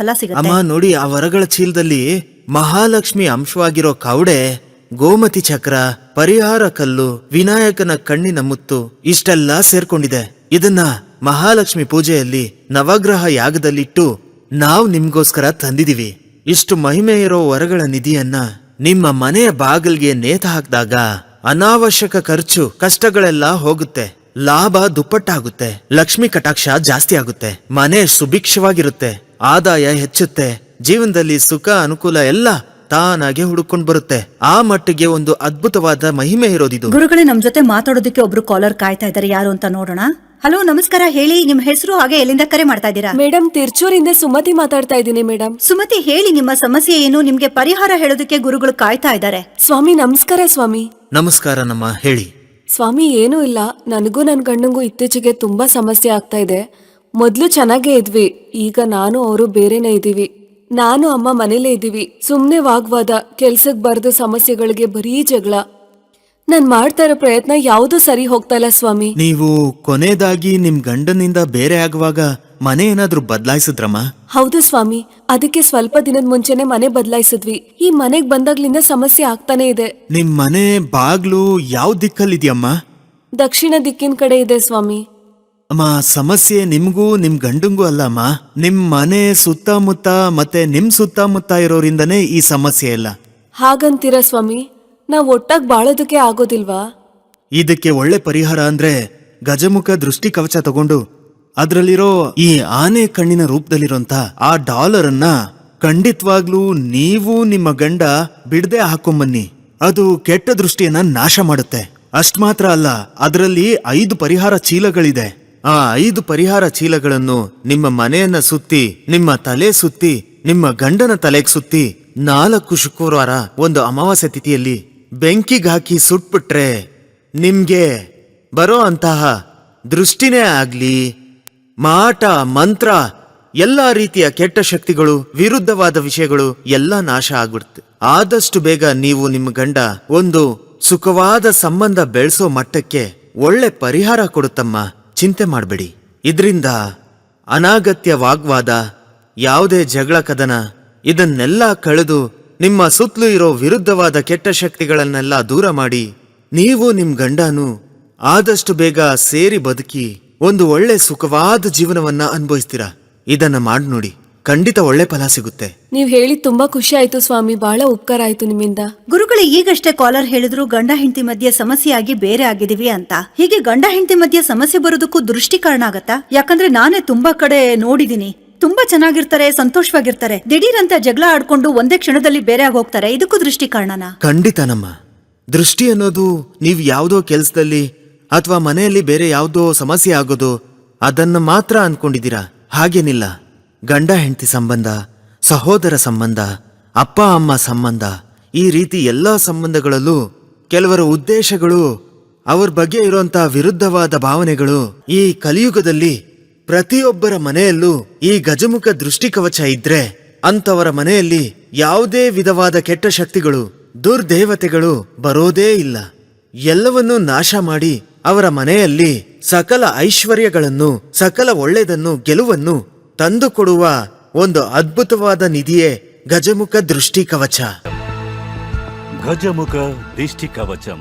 ಫಲ ಸಿಗುತ್ತೆ. ಅಮ್ಮ, ನೋಡಿ, ಆ ವರಗಳ ಚೀಲದಲ್ಲಿ ಮಹಾಲಕ್ಷ್ಮಿ ಅಂಶವಾಗಿರೋ ಕವಡೆ, ಗೋಮತಿ ಚಕ್ರ, ಪರಿಹಾರ ಕಲ್ಲು, ವಿನಾಯಕನ ಕಣ್ಣಿನ ಮುತ್ತು ಇಷ್ಟೆಲ್ಲ ಸೇರ್ಕೊಂಡಿದೆ. ಇದನ್ನ ಮಹಾಲಕ್ಷ್ಮಿ ಪೂಜೆಯಲ್ಲಿ ನವಗ್ರಹ ಯಾಗದಲ್ಲಿಟ್ಟು ನಾವ್ ನಿಮ್ಗೋಸ್ಕರ ತಂದಿದೀವಿ. ಇಷ್ಟು ಮಹಿಮೆ ಇರೋ ವರಗಳ ನಿಧಿಯನ್ನ ನಿಮ್ಮ ಮನೆಯ ಬಾಗಿಲ್ಗೆ ನೇತ ಹಾಕಿದಾಗ ಅನಾವಶ್ಯಕ ಖರ್ಚು, ಕಷ್ಟಗಳೆಲ್ಲ ಹೋಗುತ್ತೆ. ಲಾಭ ದುಪ್ಪಟ್ಟಾಗುತ್ತೆ. ಲಕ್ಷ್ಮಿ ಕಟಾಕ್ಷ ಜಾಸ್ತಿ ಆಗುತ್ತೆ. ಮನೆ ಸುಭಿಕ್ಷವಾಗಿರುತ್ತೆ. ಆದಾಯ ಹೆಚ್ಚುತ್ತೆ. ಜೀವನದಲ್ಲಿ ಸುಖ ಅನುಕೂಲ ಎಲ್ಲ ತಾನಾಗೆ ಹುಡುಕೊಂಡ್ ಬರುತ್ತೆ. ಆ ಮಟ್ಟಿಗೆ ಒಂದು ಅದ್ಭುತವಾದ ಮಹಿಮೆ ಇರೋದಿದು. ಗುರುಗಳೇ ನಮ್ ಜೊತೆ ಮಾತಾಡೋದಕ್ಕೆ ಒಬ್ರು ಕಾಲರ್ ಕಾಯ್ತಾ ಇದ್ದಾರೆ. ಯಾರು ಅಂತ ನೋಡೋಣ. ಹಲೋ ನಮಸ್ಕಾರ. ಹೇಳಿ ನಿಮ್ ಹೆಸರು ಹಾಗೆ ಎಲ್ಲಿಂದ ಕರೆ ಮಾಡ್ತಾ ಇದ್ದೀರಾ? ಮೇಡಮ್ ತಿರ್ಚೂರಿಂದ ಸುಮತಿ ಮಾತಾಡ್ತಾ ಇದ್ದೀನಿ ಮೇಡಮ್ ಸುಮತಿ ಹೇಳಿ ನಿಮ್ಮ ಸಮಸ್ಯೆ ಏನು? ನಿಮ್ಗೆ ಪರಿಹಾರ ಹೇಳೋದಕ್ಕೆ ಗುರುಗಳು ಕಾಯ್ತಾ ಇದ್ದಾರೆ. ಸ್ವಾಮಿ ನಮಸ್ಕಾರ ಸ್ವಾಮಿ. ನಮಸ್ಕಾರ ನಮ್ಮ ಹೇಳಿ. ಸ್ವಾಮಿ ಏನೂ ಇಲ್ಲ. ನನಗೂ ನನ್ನ ಗಂಡಂಗೂ ಇತ್ತೀಚೆಗೆ ತುಂಬಾ ಸಮಸ್ಯೆ ಆಗ್ತಾ ಇದೆ. ಮೊದ್ಲು ಚೆನ್ನಾಗೇ ಇದ್ವಿ. ಈಗ ನಾನು ಅವರು ಬೇರೆನೇ ಇದ್ದೀವಿ. ನಾನು ಅಮ್ಮ ಮನೇಲೇ ಇದ್ದೀವಿ. ಸುಮ್ಮನೆ ವಾಗ್ವಾದ ಕೆಲ್ಸಕ್ಕೆ ಬರೆದ ಸಮಸ್ಯೆಗಳಿಗೆ ಬರೀ ಜಗಳ. ನಾನು ಮಾಡ್ತಾ ಇರೋ ಪ್ರಯತ್ನ ಯಾವುದೂ ಸರಿ ಹೋಗ್ತಾ ಇಲ್ಲ ಸ್ವಾಮಿ. ನೀವು ಕೊನೆಯದಾಗಿ ನಿಮ್ ಗಂಡನಿಂದ ಬೇರೆ ಆಗುವಾಗ ಮನೆ ಏನಾದ್ರೂ ಬದಲಾಯಿಸಿದ್ರಮ್ಮ? ಹೌದು ಸ್ವಾಮಿ. ಅದಕ್ಕೆ ಸ್ವಲ್ಪ ದಿನದ ಮುಂಚೆನೆ ಮನೆ ಬದಲಾಯಿಸಿದ್ವಿ. ಈ ಮನೆಗ್ ಬಂದಾಗ್ಲಿಂದ ಸಮಸ್ಯೆ ಆಗ್ತಾನೆ ಇದೆ. ನಿಮ್ ಮನೆ ಬಾಗ್ಲು ಯಾವ ದಿಕ್ಕಲ್ಲಿದ್ಯಮ್ಮ? ದಕ್ಷಿಣ ದಿಕ್ಕಿನ ಕಡೆ ಇದೆ ಸ್ವಾಮಿ. ಅಮ್ಮ ಸಮಸ್ಯೆ ನಿಮ್ಗೂ ನಿಮ್ ಗಂಡಂಗೂ ಅಲ್ಲಮ್ಮ. ನಿಮ್ ಮನೆ ಸುತ್ತಮುತ್ತ ಮತ್ತೆ ನಿಮ್ ಸುತ್ತಮುತ್ತ ಇರೋರಿಂದನೇ ಈ ಸಮಸ್ಯೆ ಎಲ್ಲ ಹಾಗಂತೀರಾ ಸ್ವಾಮಿ? ನಾವ್ ಒಟ್ಟಾಗ್ ಬಾಳೋದಕ್ಕೆ ಆಗೋದಿಲ್ವಾ? ಇದಕ್ಕೆ ಒಳ್ಳೆ ಪರಿಹಾರ ಅಂದ್ರೆ ಗಜಮುಖ ದೃಷ್ಟಿ ಕವಚ ತಗೊಂಡು ಅದ್ರಲ್ಲಿರೋ ಈ ಆನೆ ಕಣ್ಣಿನ ರೂಪದಲ್ಲಿರೋಂತ ಆ ಡಾಲರ್ ಅನ್ನ ಖಂಡಿತವಾಗ್ಲೂ ನೀವು ನಿಮ್ಮ ಗಂಡ ಬಿಡದೆ ಹಾಕೊಂಬನ್ನಿ. ಅದು ಕೆಟ್ಟ ದೃಷ್ಟಿಯನ್ನ ನಾಶ ಮಾಡುತ್ತೆ. ಅಷ್ಟ್ ಮಾತ್ರ ಅಲ್ಲ ಅದರಲ್ಲಿ ಐದು ಪರಿಹಾರ ಚೀಲಗಳಿದೆ. ಆ ಐದು ಪರಿಹಾರ ಚೀಲಗಳನ್ನು ನಿಮ್ಮ ಮನೆಯನ್ನ ಸುತ್ತಿ, ನಿಮ್ಮ ತಲೆ ಸುತ್ತಿ, ನಿಮ್ಮ ಗಂಡನ ತಲೆಗೆ ಸುತ್ತಿ, ನಾಲ್ಕು ಶುಕ್ರವಾರ ಒಂದು ಅಮಾವಾಸ್ಯ ತಿಥಿಯಲ್ಲಿ ಬೆಂಕಿಗೆ ಹಾಕಿ ಸುಟ್ಬಿಟ್ರೆ ನಿಮ್ಗೆ ಬರೋ ಅಂತಹ ದೃಷ್ಟಿನೇ ಆಗ್ಲಿ. ಮಾಟ, ಮಂತ್ರ, ಎಲ್ಲಾ ರೀತಿಯ ಕೆಟ್ಟ ಶಕ್ತಿಗಳು, ವಿರುದ್ಧವಾದ ವಿಷಯಗಳು ಎಲ್ಲ ನಾಶ ಆಗ್ಬಿಡುತ್ತೆ ಆದಷ್ಟು ಬೇಗ ನೀವು ನಿಮ್ಮ ಗಂಡ ಒಂದು ಸುಖವಾದ ಸಂಬಂಧ ಬೆಳೆಸೋ ಮಟ್ಟಕ್ಕೆ ಒಳ್ಳೆ ಪರಿಹಾರ ಕೊಡುತ್ತಮ್ಮ. ಚಿಂತೆ ಮಾಡಬೇಡಿ. ಇದರಿಂದ ಅನಾಗತ್ಯ ವಾಗ್ವಾದ ಯಾವುದೇ ಜಗಳ ಕದನ, ಇದನ್ನೆಲ್ಲ ಕಳೆದು ನಿಮ್ಮ ಸುತ್ತಲೂ ಇರೋ ವಿರುದ್ಧವಾದ ಕೆಟ್ಟ ಶಕ್ತಿಗಳನ್ನೆಲ್ಲ ದೂರ ಮಾಡಿ, ನೀವು ನಿಮ್ ಗಂಡನು ಆದಷ್ಟು ಬೇಗ ಸೇರಿ ಬದುಕಿ ಒಂದು ಒಳ್ಳೆ ಸುಖವಾದ ಜೀವನವನ್ನ ಅನುಭವಿಸ್ತೀರಾ? ಇದನ್ನ ಮಾಡಿ ನೋಡಿ ಖಂಡಿತ ಒಳ್ಳೆ ಫಲ ಸಿಗುತ್ತೆ. ನೀವ್ ಹೇಳಿದ್ ತುಂಬಾ ಖುಷಿ ಆಯ್ತು ಸ್ವಾಮಿ ಬಹಳ ಉಪಕಾರ ಆಯ್ತು ನಿಮ್ಮಿಂದ. ಗುರುಗಳು ಈಗಷ್ಟೇ ಕಾಲರ್ ಹೇಳಿದ್ರು ಗಂಡ ಹೆಂಡತಿ ಮಧ್ಯೆ ಸಮಸ್ಯೆ ಆಗಿ ಬೇರೆ ಆಗಿದೀವಿ ಅಂತ. ಹೀಗೆ ಗಂಡ ಹೆಂಡತಿ ಮಧ್ಯೆ ಸಮಸ್ಯೆ ಬರೋದಕ್ಕೂ ದೃಷ್ಟಿ ಕಾರಣ ಆಗತ್ತಾ? ಯಾಕಂದ್ರೆ ನಾನೇ ತುಂಬಾ ಕಡೆ ನೋಡಿದೀನಿ. ತುಂಬಾ ಚೆನ್ನಾಗಿರ್ತಾರೆ ಸಂತೋಷವಾಗಿರ್ತಾರೆ. ದಿಢೀರಂತ ಜಗಳ ಆಡ್ಕೊಂಡು ಒಂದೇ ಕ್ಷಣದಲ್ಲಿ ಬೇರೆ ಆಗಿ ಹೋಗ್ತಾರೆ. ಇದಕ್ಕೂ ದೃಷ್ಟಿ ಕಾರಣನಾ? ಖಂಡಿತ ನಮ್ಮ. ದೃಷ್ಟಿ ಅನ್ನೋದು ನೀವು ಯಾವುದೋ ಕೆಲಸದಲ್ಲಿ ಅಥವಾ ಮನೆಯಲ್ಲಿ ಬೇರೆ ಯಾವುದೋ ಸಮಸ್ಯೆ ಆಗೋದು ಅದನ್ನ ಮಾತ್ರ ಅನ್ಕೊಂಡಿದ್ದೀರಾ? ಹಾಗೇನಿಲ್ಲ. ಗಂಡ ಹೆಂಡತಿ ಸಂಬಂಧ, ಸಹೋದರ ಸಂಬಂಧ, ಅಪ್ಪ ಅಮ್ಮ ಸಂಬಂಧ, ಈ ರೀತಿ ಎಲ್ಲ ಸಂಬಂಧಗಳಲ್ಲೂ ಕೆಲವರ ಉದ್ದೇಶಗಳು, ಅವ್ರ ಬಗ್ಗೆ ಇರುವಂತಹ ವಿರುದ್ಧವಾದ ಭಾವನೆಗಳು ಈ ಕಲಿಯುಗದಲ್ಲಿ ಪ್ರತಿಯೊಬ್ಬರ ಮನೆಯಲ್ಲೂ ಈ ಗಜಮುಖ ದೃಷ್ಟಿಕವಚ ಇದ್ರೆ ಅಂತವರ ಮನೆಯಲ್ಲಿ ಯಾವುದೇ ವಿಧವಾದ ಕೆಟ್ಟ ಶಕ್ತಿಗಳು, ದುರ್ದೇವತೆಗಳು ಬರೋದೇ ಇಲ್ಲ. ಎಲ್ಲವನ್ನೂ ನಾಶ ಮಾಡಿ ಅವರ ಮನೆಯಲ್ಲಿ ಸಕಲ ಐಶ್ವರ್ಯಗಳನ್ನು, ಸಕಲ ಒಳ್ಳೆಯದನ್ನು, ಗೆಲುವನ್ನು ತಂದುಕೊಡುವ ಒಂದು ಅದ್ಭುತವಾದ ನಿಧಿಯೇ ಗಜಮುಖ ದೃಷ್ಟಿ ಕವಚ ಗಜಮುಖ ದೃಷ್ಟಿ ಕವಚಂ